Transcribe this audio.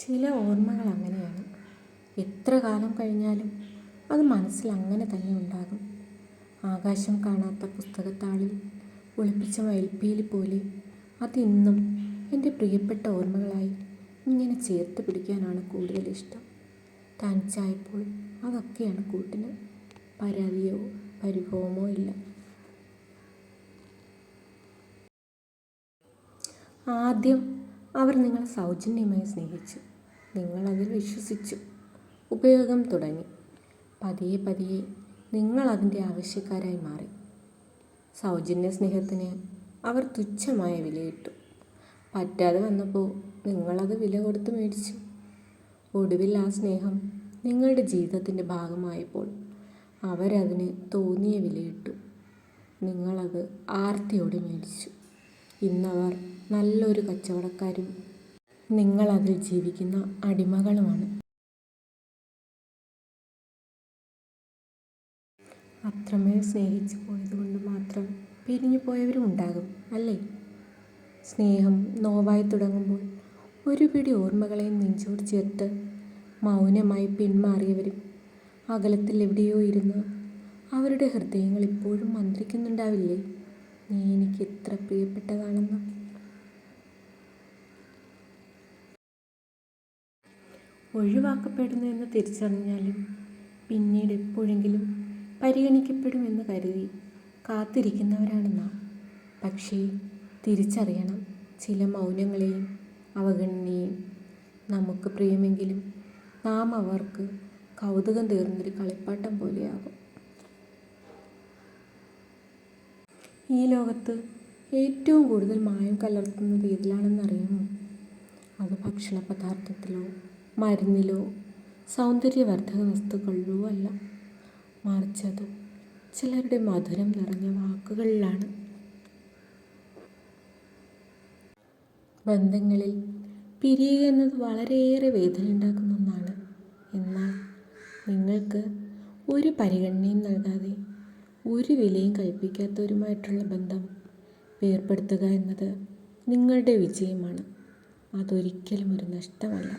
ചില ഓർമ്മകൾ അങ്ങനെയാണ്. എത്ര കാലം കഴിഞ്ഞാലും അത് മനസ്സിൽ അങ്ങനെ തന്നെ ഉണ്ടാകും. ആകാശം കാണാത്ത പുസ്തകത്താളിൽ ഒളിപ്പിച്ച മയിൽപ്പീലി പോലെ അതിന്നും എന്റെ പ്രിയപ്പെട്ട ഓർമ്മകളായി ഇങ്ങനെ ചേർത്ത് പിടിക്കാനാണ് കൂടുതൽ ഇഷ്ടം. തനിച്ചായപ്പോൾ അതൊക്കെയാണ് കൂട്ടിന്. പരാതിയോ പരിഭവമോ ഇല്ല. ആദ്യം അവർ നിങ്ങളെ സൗജന്യമായി സ്നേഹിച്ചു. നിങ്ങളതിൽ വിശ്വസിച്ചു. ഉപയോഗം തുടങ്ങി. പതിയെ പതിയെ നിങ്ങൾ അതിന്റെ ആവശ്യക്കാരായി മാറി. സൗജന്യ സ്നേഹത്തിന് അവർ തുച്ഛമായ വിലയിട്ടു. പറ്റാതെ വന്നപ്പോൾ നിങ്ങളത് വില കൊടുത്ത് മേടിച്ചു. ഒടുവിൽ ആ സ്നേഹം നിങ്ങളുടെ ജീവിതത്തിന്റെ ഭാഗമായപ്പോൾ അവരതിന് തോന്നിയ വിലയിട്ടു. നിങ്ങളത് ആർത്തിയോടെ മേടിച്ചു. ഇന്നവർ നല്ലൊരു കച്ചവടക്കാരും നിങ്ങളതിൽ ജീവിക്കുന്ന അടിമകളുമാണ്. അത്രമേൽ സ്നേഹിച്ചു പോയതുകൊണ്ട് മാത്രം പിരിഞ്ഞു പോയവരും ഉണ്ടാകും അല്ലേ? സ്നേഹം നോവായി തുടങ്ങുമ്പോൾ ഒരു പിടി ഓർമ്മകളെയും നെഞ്ചോട് ചേർത്ത് മൗനമായി പിന്മാറിയവരും അകലത്തിൽ എവിടെയോ ഇരുന്ന് അവരുടെ ഹൃദയങ്ങൾ ഇപ്പോഴും മന്ത്രിക്കുന്നുണ്ടാവില്ലേ? നീ എനിക്ക് എത്ര പ്രിയപ്പെട്ടതാണെന്ന്. ഒഴിവാക്കപ്പെടുന്നു എന്ന് തിരിച്ചറിഞ്ഞാലും പിന്നീട് എപ്പോഴെങ്കിലും പരിഗണിക്കപ്പെടുമെന്ന് കരുതി കാത്തിരിക്കുന്നവരാണ് നാം. പക്ഷേ തിരിച്ചറിയണം. ചില മൗനങ്ങളെയും അവഗണനയെയും നമുക്ക് പ്രിയമെങ്കിലും നാം അവർക്ക് കൗതുകം തീർന്നൊരു കളിപ്പാട്ടം പോലെയാകും. ഈ ലോകത്ത് ഏറ്റവും കൂടുതൽ മായം കലർത്തുന്നത് ഏതിലാണെന്നറിയുമോ? അത് ഭക്ഷണ പദാർത്ഥത്തിലോ മരുന്നിലോ സൗന്ദര്യവർദ്ധക വസ്തുക്കളിലോ അല്ല. മറിച്ച് അത് ചിലരുടെ മധുരം നിറഞ്ഞ വാക്കുകളിലാണ്. ബന്ധങ്ങളിൽ പിരിയുക എന്നത് വളരെയേറെ വേദന ഉണ്ടാക്കുന്ന ഒന്നാണ്. എന്നാൽ നിങ്ങൾക്ക് ഒരു പരിഗണനയും നൽകാതെ ഒരു വിലയും കൽപ്പിക്കാത്തവരുമായിട്ടുള്ള ബന്ധം വേർപ്പെടുത്തുക എന്നത് നിങ്ങളുടെ വിജയമാണ്. അതൊരിക്കലും ഒരു നഷ്ടമല്ല.